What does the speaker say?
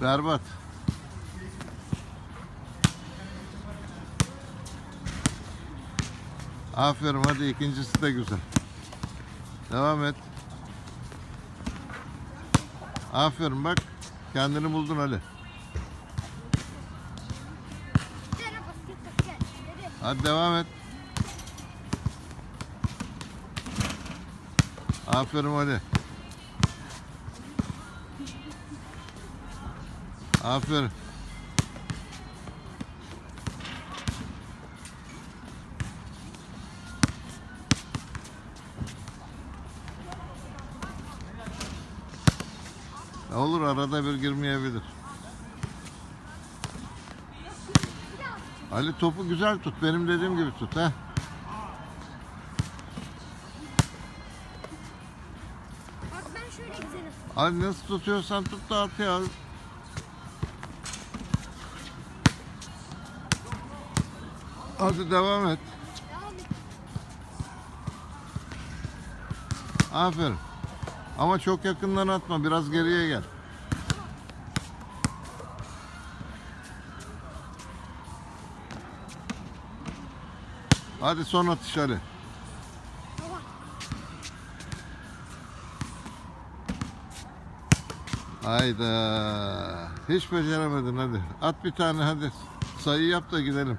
Berbat. Aferin hadi ikincisi de güzel. Devam et. Aferin bak. Kendini buldun Ali. Hadi devam et. Aferin Ali. Aferin. Olur arada bir girmeyebilir. Ali topu güzel tut. Benim dediğim gibi tut ha. Bak ben şöyle güzelim. Ali nasıl tutuyorsan tut da at ya. Hadi devam et. Aferin. Ama çok yakından atma. Biraz geriye gel. Hadi son atış. Baba. Hayda. Hiç beceremedin hadi. At bir tane hadi. Sayı yap da gidelim.